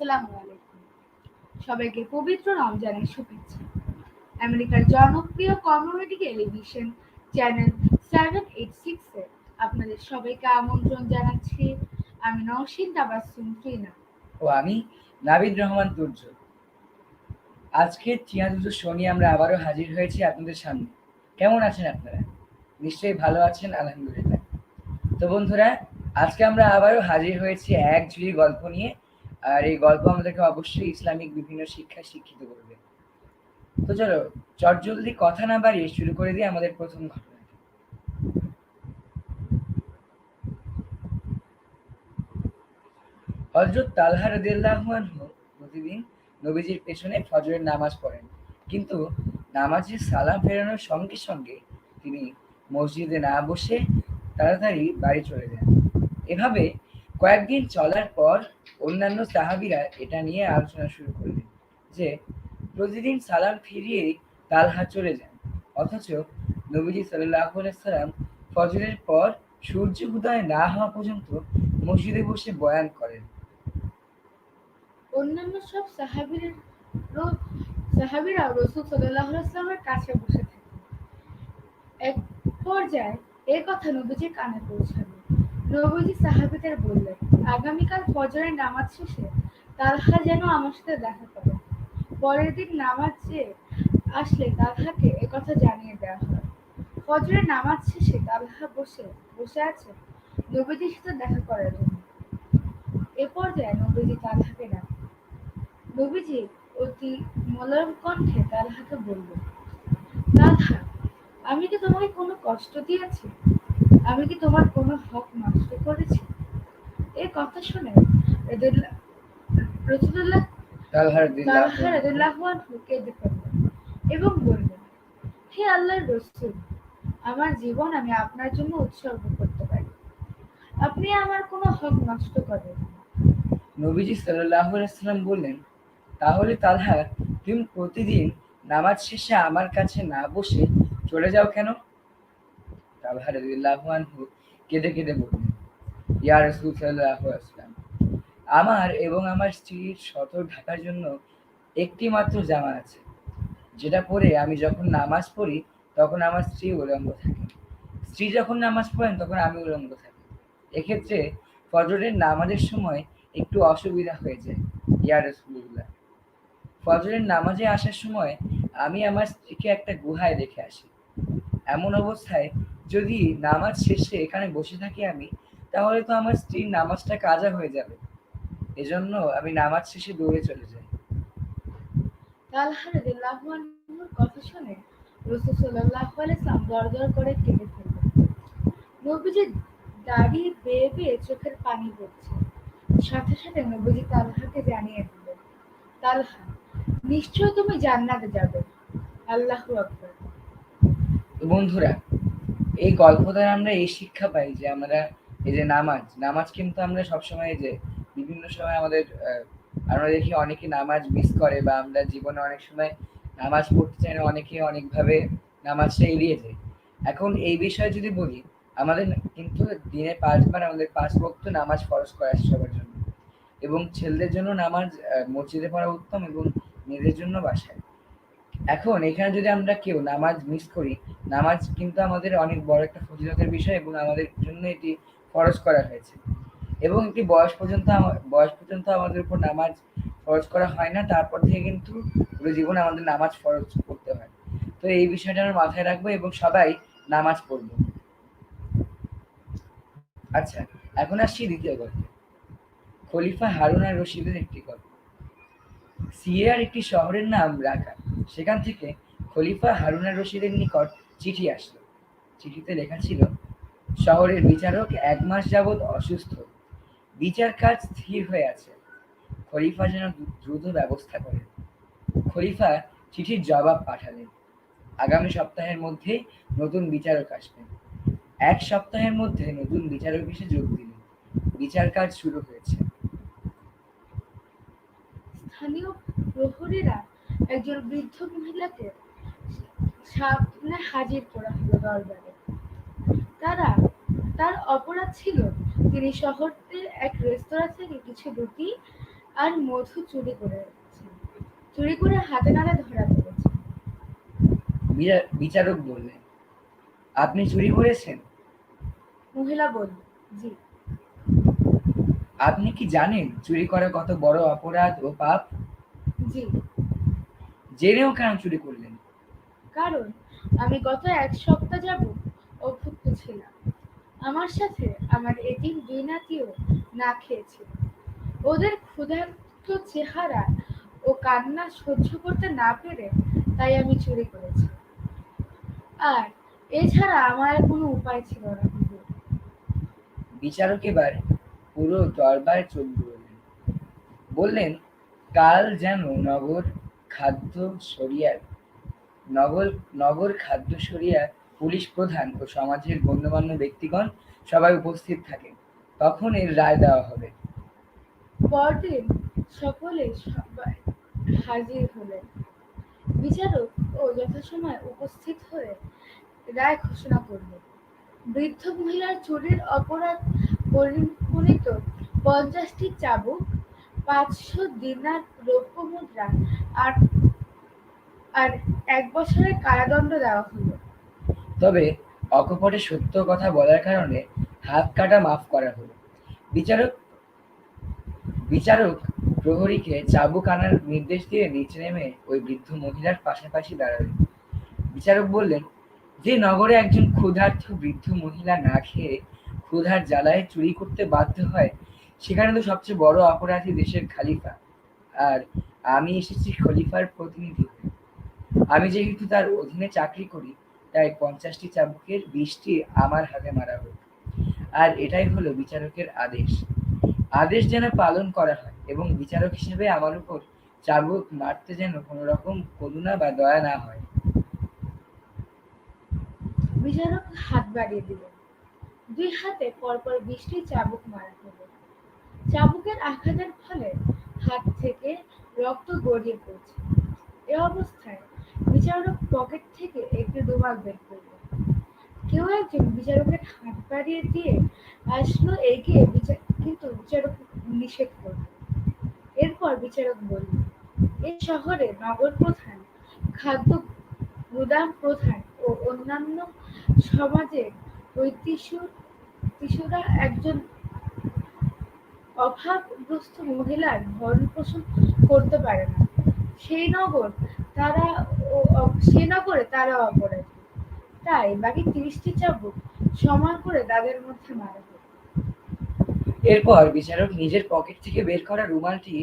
আসসালামু আলাইকুম। সবাইকে পবিত্র রমজানের শুভেচ্ছা। আমেরিকার জনপ্রিয় community television channel seven eight সিক্সে আপনাদের সবাইকে আমন্ত্রণ জানাচ্ছি। আমি নওশিন তাবাসুম ত্রিনা ও আমি নাবিদ রহমান তুর্য আজকে তিয়াদুজু শনি আমরা আবারও হাজির হয়েছি আপনাদের সামনে। কেমন আছেন আপনারা? নিশ্চয়ই ভালো আছেন, আলহামদুলিল্লাহ। তো বন্ধুরা, আজকে আমরা আবারও হাজির হয়েছি এক ঝুড়ি গল্প নিয়ে। আর এই গল্প আমাদেরকে অবশ্যই ইসলামিক বিভিন্ন শিক্ষা শিক্ষিত করবে। তো চলো চটজলদি কথা না বাড়িয়ে শুরু করে দিই আমাদের প্রথম ঘটনাটি হজরত তালহা রাদিয়াল্লাহু প্রতিদিন নবীজির পেছনে ফজরের নামাজ পড়েন। কিন্তু নামাজের সালাম ফেরানোর সঙ্গে সঙ্গে তিনি মসজিদে না বসে তাড়াতাড়ি বাড়ি চলে যান। এভাবে কয়েকদিন চলার পর অন্যান্য সাহাবিরা এটা নিয়ে আলোচনা শুরু করলেন যে, প্রতিদিন সালাম ফিরিয়ে তালহা চলে যান। অথচ নবীজি সাল্লাম ফজরের পর সূর্য উদয় না হওয়া পর্যন্ত মসজিদে বসে বয়ান করেন। অন্যান্য সব সাহাবির সাহাবিরা রসুল সাল্লাহ আসলামের কাছে বসে থাকে এক পর্যায়ে এ কথা নবীজির কানে পৌঁছালো। নবীজি সাহাবিদের বললেন, আগামীকাল ফজরের নামাজ শেষে তালহা যেন আমার সাথে দেখা করে। পরের দিন নামাজে আসলে তালহাকে একথা জানিয়ে দেওয়া হয়। ফজরের নামাজ শেষে তালহা বসে বসে আছে নবীজির সাথে দেখা করার জন্য। এ পর্যায়ে নবীজি তালহাকে ডাকেন নবীজি অতি মলম কণ্ঠে তালহাকে বলল তালহা, আমি কি তোমাকে কোনো কষ্ট দিয়েছি? আমি কি তোমার কোনো হক নষ্ট করেছি? এই কথা শুনে রসুল্লাহ কেঁদে ফেললেন এবং বললেন হে আল্লাহর রসুল আমার জীবন আমি আপনার জন্য উৎসর্গ করতে পারি। আপনি আমার কোনো হক নষ্ট করেন। নবীজি সাল্লাহ সাল্লাম বললেন তাহলে তালহা তুমি প্রতিদিন নামাজ শেষে আমার কাছে না বসে চলে যাও কেন? তালহা রাদিয়াল্লাহু আনহু কেঁদে কেঁদে বললেন, ইয়া রাসূল সাল্লাল্লাহু আলাইহি আমার এবং আমার স্ত্রীর সতর ঢাকার জন্য একটি মাত্র জামা আছে, যেটা পরে আমি যখন নামাজ পড়ি তখন আমার স্ত্রী উলঙ্গ থাকে। স্ত্রী যখন নামাজ পড়েন তখন আমি উলঙ্গ থাকি। এক্ষেত্রে ফজরের নামাজের সময় একটু অসুবিধা হয়ে যায়। ইয়া রসুল্লাহ ফজরের নামাজে আসার সময় আমি আমার স্ত্রীকে একটা গুহায় রেখে আসি। এমন অবস্থায় যদি নামাজ শেষে এখানে বসে থাকি আমি তাহলে তো আমার স্ত্রীর নামাজটা কাজা হয়ে যাবে। এজন্য আমি নামাজ শেষে দৌড়ে চলে যাই। তালহা রাদিয়াল্লাহু আনহুর কথা শুনে রাসূল সাল্লাল্লাহু আলাইহি সাল্লাম দরদর করে কেঁদে ফেললেন। নবীজি দাড়ি বেয়ে বেয়ে চোখের পানি পড়ছে। সাথে সাথে নবীজি তালহাকে জানিয়ে দিলেন তালহা নিশ্চয় তুমি জান্নাতে যাবে। আল্লাহু আকবার। বন্ধুরা এই গল্প দ্বারা আমরা এই শিক্ষা পাই যে আমরা এই যে নামাজ নামাজ কিন্তু আমরা সবসময় যে বিভিন্ন সময় আমাদের আমরা দেখি অনেকে নামাজ মিস করে বা আমরা জীবনে অনেক সময় নামাজ পড়তে চাই না, অনেকে অনেকভাবে নামাজটা এড়িয়ে যায়। এখন এই বিষয়ে যদি বলি, আমাদের কিন্তু দিনে পাঁচবার আমাদের পাঁচ বক্ত নামাজ ফরজ করা আছে সবার জন্য। এবং ছেলেদের জন্য নামাজ মসজিদে পড়া উত্তম এবং মেয়েদের জন্য বাসায়। এখন এখানে যদি আমরা কেউ নামাজ মিস করি, নামাজ কিন্তু আমাদের অনেক বড় একটা ফজিলতের বিষয় এবং আমাদের জন্য এটি ফরজ করা হয়েছে। এবং একটি বয়স পর্যন্ত বয়স পর্যন্ত আমাদের উপর নামাজ ফরজ করা হয় না, তারপর থেকে কিন্তু পুরো জীবন আমাদের নামাজ ফরজ করতে হয়। তো এই বিষয়টা আমরা মাথায় রাখব এবং সবাই নামাজ পড়ব। আচ্ছা এখন আসছি দ্বিতীয় গল্পে। খলিফা হারুন আর রশিদের একটি গল্প। সিরিয়ার একটি শহরের নাম রাকা সেখান থেকে খলিফা হারুন রশিদের নিকট চিঠি আসলো। চিঠিতে লেখা ছিল, শহরের বিচারক এক মাস যাবৎ অসুস্থ। বিচার কাজ স্থির হয়ে আছে। খলিফা যেন দ্রুত ব্যবস্থা করেন। খলিফা চিঠির জবাব পাঠালেন। আগামী সপ্তাহের মধ্যে নতুন বিচারক আসবেন। এক সপ্তাহের মধ্যে নতুন বিচারক এসে যোগ দিলেন। বিচার কাজ শুরু হয়েছে। স্থানীয় প্রহরীরা একজন বৃদ্ধ মহিলাকে সামনে হাজির করা হলো দরবারে। তারা তার অপরাধ ছিল তিনি শহরটির এক রেস্তোরাঁ থেকে কিছু রুটি আর মধু চুরি করেছে চুরি করে হাতে নাড়ে ধরা পড়েছে। বিচারক বললেন আপনি চুরি করেছেন? মহিলা বলল জি। আপনি কি জানেন চুরি করা কত বড় অপরাধ ও পাপ? জি। জেনেও কেন চুরি করলেন? কারণ আমি গত এক সপ্তাহ যাব অভুক্ত ছিলাম। আমার সাথে আমার এটিম দুই নাতিও না খেয়েছিল ওদের ক্ষুধার্ত চেহারা ও কান্না সহ্য করতে না পেরে তাই আমি চুরি করেছি। আর এছাড়া আমার আর কোনো উপায় ছিল না। বিচারক এবার পুরো দরবার চোখ বললেন বললেন, কাল যেন নগর খাদ্য সরিয়ার নগর নগর খাদ্য সরিয়ার পুলিশ প্রধান ও সমাজের গণ্যমান্য ব্যক্তিগণ সবাই উপস্থিত থাকে তখন এর রায় দেওয়া হবে। পরদিন সকলে সবাই হাজির হলেন। বিচারক ও যথাসময় উপস্থিত হয়ে রায় ঘোষণা করলেন। বৃদ্ধ মহিলার চুরির অপরাধ পরিগণিত পঞ্চাশটি চাবুক, পাঁচশো দিনার রৌপ্য মুদ্রা আর আর এক বছরের কারাদণ্ড দেওয়া হলো। তবে অকপটে সত্য কথা বলার কারণে হাত কাটা মাফ করা হলো। বিচারক বিচারক প্রহরীকে চাবুক আনার নির্দেশ দিয়ে নিচে নেমে ওই বৃদ্ধ মহিলার পাশাপাশি দাঁড়ালেন। বিচারক বললেন, যে নগরে একজন ক্ষুধার্ত বৃদ্ধ মহিলা না খেয়ে ক্ষুধার জ্বালায় চুরি করতে বাধ্য হয়, সেখানে তো সবচেয়ে বড় অপরাধী দেশের খালিফা। আর আমি এসেছি খলিফার প্রতিনিধি আমি যেহেতু তার অধীনে চাকরি করি, তাই পঞ্চাশটি চাবুকের বিশটি আমার হাতে মারা হোক। আর এটাই হলো বিচারকের আদেশ। আদেশ যেন পালন করা হয় এবং বিচারক হিসেবে আমার উপর চাবুক মারতে যেন কোনো রকম করুণা বা দয়া না হয়। বিচারক হাত বাড়িয়ে দিলেন। দুই হাতে পরপর বৃষ্টি চাবুক মারা হলো। চাবুকের আঘাতের ফলে হাত থেকে রক্ত গড়িয়ে পড়ছে। এ অবস্থায় বিচারক পকেট থেকে একটি রুমাল বের করল কেউ একজন বিচারকের হাত বাড়িয়ে দিয়ে আসলো এগিয়ে বিচার কিন্তু বিচারক নিষেধ করল এরপর বিচারক বলল এই শহরে নগর প্রধান, খাদ্য গুদাম প্রধান ও অন্যান্য সমাজের ঐতিহ্যরা একজন অভাবগ্রস্ত মহিলার ভরণ পোষণ করতে পারে না। সেই নগর তারা সেই নগরে তারা অপরাধী। তাই বাকি তিরিশটি চাবুক সমান করে তাদের মধ্যে মারা হবে এরপর বিচারক নিজের পকেট থেকে বের করা রুমালটি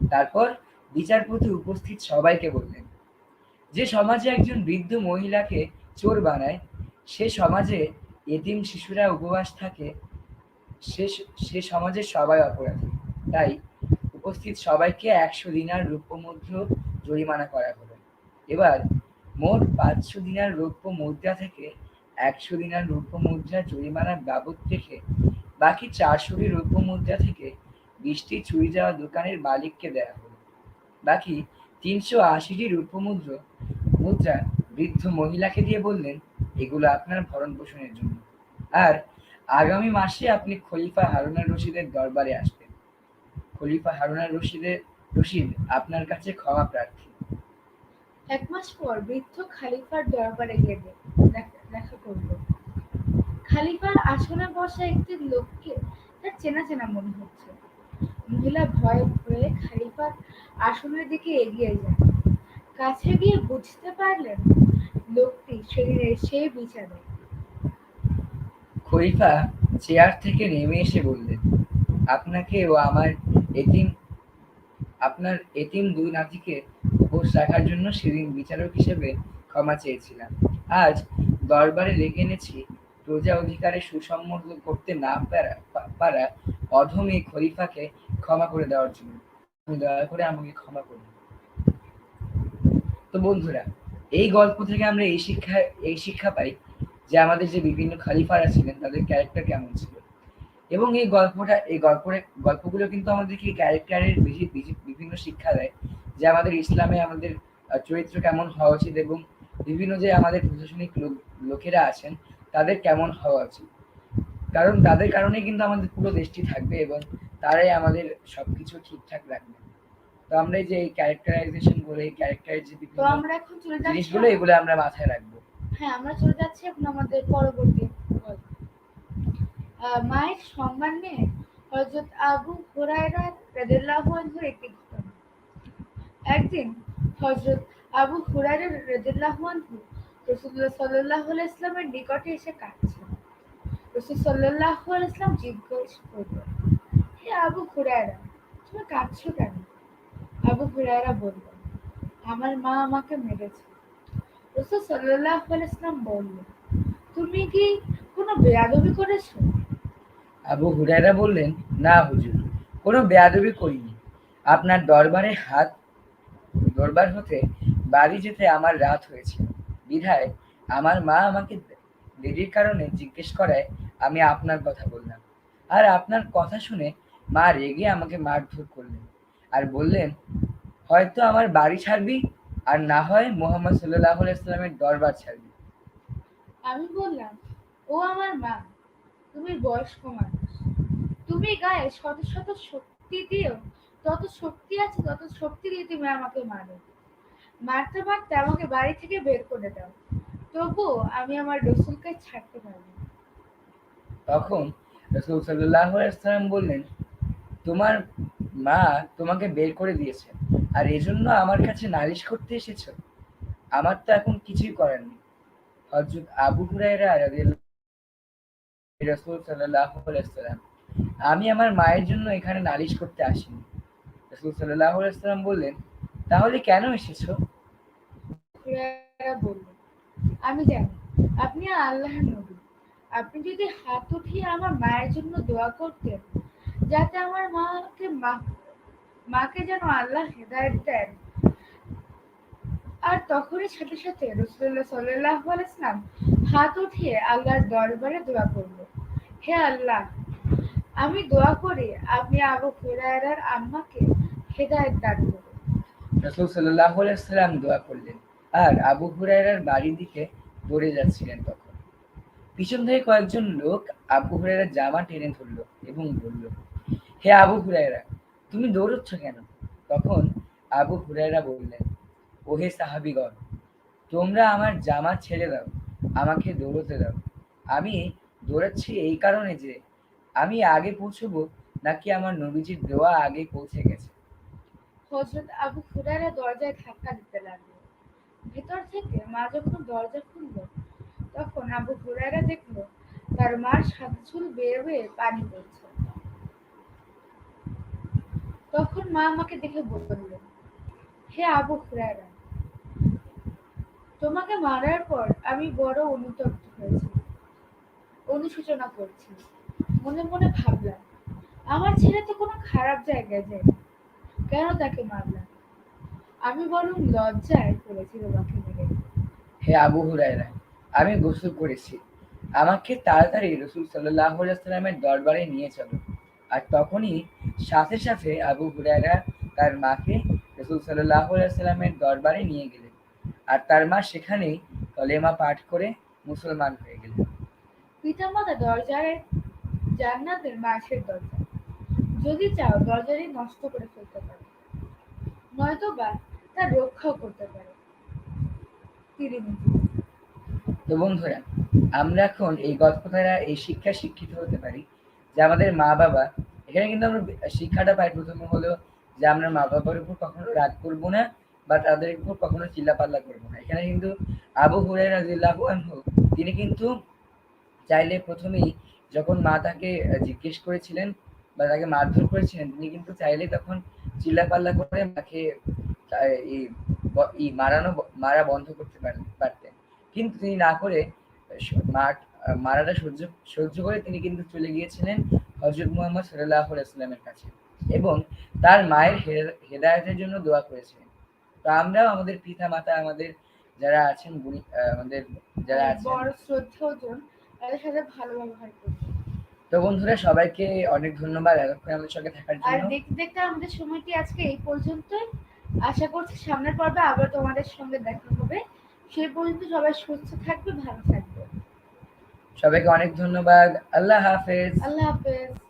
তারপর বিচারপতি উপস্থিত সবাইকে বললেন যে সমাজে একজন বৃদ্ধ মহিলাকে চোর বানায়, সে সমাজে এতিম শিশুরা উপবাস থাকে, সে সে সমাজের সবাই অপরাধী। তাই উপস্থিত সবাইকে একশো দিনার রৌপ্য জরিমানা করা হলো। এবার মোট পাঁচশো দিনার রৌপ্য মুদ্রা থেকে একশো দিনার রৌপ্য মুদ্রা জরিমানার বাবদ রেখে বাকি চারশোটি রৌপ্য মুদ্রা থেকে বিশটি চুরি যাওয়া দোকানের মালিককে দেওয়া হলো। বাকি তিনশো আশিটি রৌপ্য মুদ্র বৃদ্ধ মহিলাকে দিয়ে বললেন, এগুলো আপনার ভরণ পোষণের জন্য। আর আগামী মাসে আপনি খলিফা হারুনার রশিদের দরবারে আসবেন। খলিফা হারুনার রশিদের রশিদ আপনার কাছে ক্ষমা প্রার্থী। এক মাস পর বৃদ্ধ খালিফার দরবারে গেলে দেখা করল। খালিফার আসনে বসা একটি লোককে তার চেনা চেনা মনে হচ্ছে। মহিলা ভয়ে ভয়ে খালিফার আসনের দিকে এগিয়ে যান কাছে গিয়ে বুঝতে পারলেন লোকটি শরীরে সেই বিচারক খলিফা চেয়ার থেকে নেমে এসে বললেন, আপনাকে ও আমার এতিম, আপনার এতিম দুই নাতিকে উপোস রাখার জন্য সেদিন বিচারক হিসেবে ক্ষমা চেয়েছিলাম। আজ দরবারে রেখে এনেছি, প্রজা অধিকারে সুসম্মত করতে না পারা পারা অধম খলিফাকে ক্ষমা করে দেওয়ার জন্য। আপনি দয়া করে আমাকে ক্ষমা করুন তো বন্ধুরা, এই গল্প থেকে আমরা এই শিক্ষা এই শিক্ষা পাই যে আমাদের যে বিভিন্ন খালিফারা ছিলেন, তাদের ক্যারেক্টার কেমন ছিল। এবং এই গল্পটা, এই গল্পের, গল্পগুলো কিন্তু আমাদেরকে ক্যারেক্টারের বেশি- বিভিন্ন শিক্ষা দেয় যে আমাদের ইসলামে আমাদের চরিত্র কেমন হওয়া উচিত এবং বিভিন্ন যে আমাদের প্রশাসনিক লোক- লোকেরা আছেন, তাদের কেমন হওয়া উচিত। কারণ তাদের কারণে কিন্তু আমাদের পুরো দেশটি থাকবে এবং তারাই আমাদের সবকিছু ঠিকঠাক রাখবে। তো আমরা যে এই ক্যারেক্টারাইজেশন বলে এই ক্যারেক্টারের যে তো বিভিন্ন আমরা এখন চলে যাচ্ছি জিনিসগুলো এগুলো আমরা মাথায় রাখব। হ্যাঁ আমরা চলে যাচ্ছি এখন আমাদের পরবর্তী মায়ের সম্মান হযরত আবু হুরায়রা রাদিয়াল্লাহু আনহুর একটি ঘটনা। একদিন হযরত আবু হুরায়রা রাদিয়াল্লাহু আনহু রাসূলুল্লাহ সাল্লাল্লাহু আলাইহি ইসলামের নিকটে এসে কাঁদছেন রাসূল সাল্লাল্লাহু আলাইহি ইসলাম জিজ্ঞেস করলেন আবু হুরায়রা, তুমি কাঁদছো কেন? আবু হুরায়রা বললেন আমার মা আমাকে মেরেছে। রসুল সাল্লাহ ইসলাম বললেন, তুমি কি কোনো বেয়াদবি করেছ? আবু হুরায়রা বললেন, না হুজুর, কোনো বেয়াদবি করিনি। আপনার দরবারে হাত, দরবার হতে বাড়ি যেতে আমার রাত হয়েছে। বিধায় আমার মা আমাকে দেরির কারণে জিজ্ঞেস করায় আমি আপনার কথা বললাম। আর আপনার কথা শুনে মা রেগে আমাকে মারধর করলেন আর বললেন হয়তো আমার বাড়ি ছাড়বি আর না হয় মোহাম্মদ সাল্লাহ ইসলামের দরবার ছাড়বি। আমি বললাম ও আমার মা তুমি বয়স্ক মানুষ। তুমি গায়ে শত শত শক্তি দিও তত শক্তি আছে তত শক্তি দিয়ে তুমি আমাকে মারো। মারতে মারতে আমাকে বাড়ি থেকে বের করে দাও। তবুও আমি আমার রসুলকে ছাড়তে পারব তখন রসুল সাল্লাহ সাল্লাম বললেন তোমার মা তোমাকে বের করে দিয়েছে। আর এজন্য আমার কাছে নালিশ করতে এসেছ। আমার তো এখন কিছুই করার নেই। হজরত আবু সাল্লাম আমি আমার মায়ের জন্য এখানে নালিশ করতে আসিনি। রসুল সাল্লাহ সাল্লাম বললেন, তাহলে কেন এসেছ? আমি জানি, আপনি আল্লাহর নবী। আপনি যদি হাত উঠিয়ে আমার মায়ের জন্য দোয়া করতেন যাতে আমার মাকে মাকে যেন আল্লাহ হেদায়েত দেন। আর তখনই সাথে সাথে রসুল্লাহ সাল্লাহ আলাইসলাম হাত উঠিয়ে আল্লাহর দরবারে দোয়া করল। হে আল্লাহ, আমি দোয়া করি আপনি আবু হুরায়রার আম্মাকে হেদায়েত দান করুন। রসুল সাল্লাহ দোয়া করলেন। আর আবু হুরায়রার বাড়ির দিকে দৌড়ে যাচ্ছিলেন তখন। পিছন থেকে কয়েকজন লোক আবু হুরায়রার জামা টেনে ধরলো এবং বলল হে আবু হুরায়রা, তুমি দৌড়চ্ছ কেন? তখন আবু হুরায়রা বললেন, ওহে সাহাবিগণ, তোমরা আমার জামা ছেড়ে দাও, আমাকে দৌড়তে দাও। আমি দৌড়াচ্ছি এই কারণে যে, আমি আগে পৌঁছবো নাকি আমার নবীজির দোয়া আগে পৌঁছে গেছে। হজরত আবু হুরায়রা দরজায় ধাক্কা দিতে লাগল। ভেতর থেকে মা যখন দরজা খুললো, তখন আবু হুরায়রা দেখল তার মার সাদা চুল বেয়ে বেয়ে পানি পড়ছে। তখন মা আমাকে দেখে বললেন হে আবু হুরায়রা, তোমাকে মারার পর আমি বড় অনুতপ্ত হয়েছি, অনুশোচনা করছি, মনে মনে ভাবলাম, আমার ছেলে তো কোনো খারাপ জায়গায় যায় কেন তাকে মারলাম? আমি বরং লজ্জায় পড়েছি তোমাকে মেরে। হে আবু হুরায়রা, আমি গোসল করেছি। আমাকে তাড়াতাড়ি রসুল সাল্লাহ সাল্লামের দরবারে নিয়ে চলো। আর তখনই সাথে সাথে আবু হুরায়রা তার মাকে রসুল সাল্লাহ সাল্লামের দরবারে নিয়ে গেলেন। আর তার মা সেখানেই কলেমা পাঠ করে মুসলমান হয়ে গেলেন। পিতামাতা দরজায় জান্নাতের মাসের দরজা। যদি চাও দরজাটি নষ্ট করে ফেলতে পারো নয়তো বা তার রক্ষাও করতে পারো। তো বন্ধুরা আমরা এখন এই গল্প দ্বারা এই শিক্ষা শিক্ষিত হতে পারি। যে আমাদের মা বাবা এখানে কিন্তু আমরা শিক্ষাটা পাই প্রথমে হলো যে আমরা মা বাবার উপর কখনো রাগ করব না বা তাদের উপর কখনো চিল্লাপাল্লা করব না। এখানে কিন্তু আবু হুরাই আনহু তিনি কিন্তু চাইলে প্রথমেই যখন মা তাকে জিজ্ঞেস করেছিলেন বা তাকে মারধর করেছিলেন তিনি কিন্তু চাইলে তখন চিল্লাপাল্লা করে মাকে এই মারানো মারা বন্ধ করতে পারতেন। কিন্তু তিনি না করে আহ, মারাটা সহ্য সহ্য করে তিনি কিন্তু চলে গিয়েছিলেন হজরত মুহাম্মদ সাল্লাহ ইসলামের কাছে এবং তার মায়ের হেদায়েতের জন্য দোয়া করেছিলেন। তো আমরাও আমাদের পিতা মাতা আমাদের যারা আছেন আমাদের যারা আছেন বড় শ্রদ্ধেয়জন তাদের সাথে ভালো ব্যবহার করবে তো বন্ধুরা সবাইকে অনেক ধন্যবাদ এতক্ষণ আমাদের সঙ্গে থাকার জন্য। আর দেখতে দেখতে আমাদের সময়টি আজকে এই পর্যন্তই। আশা করছি সামনের পর্বে আবার তোমাদের সঙ্গে দেখা হবে। সেই পর্যন্ত সবাই সুস্থ থাকবে ভালো থাকবে। সবাইকে অনেক ধন্যবাদ। আল্লাহ হাফেজ। আল্লাহ হাফেজ।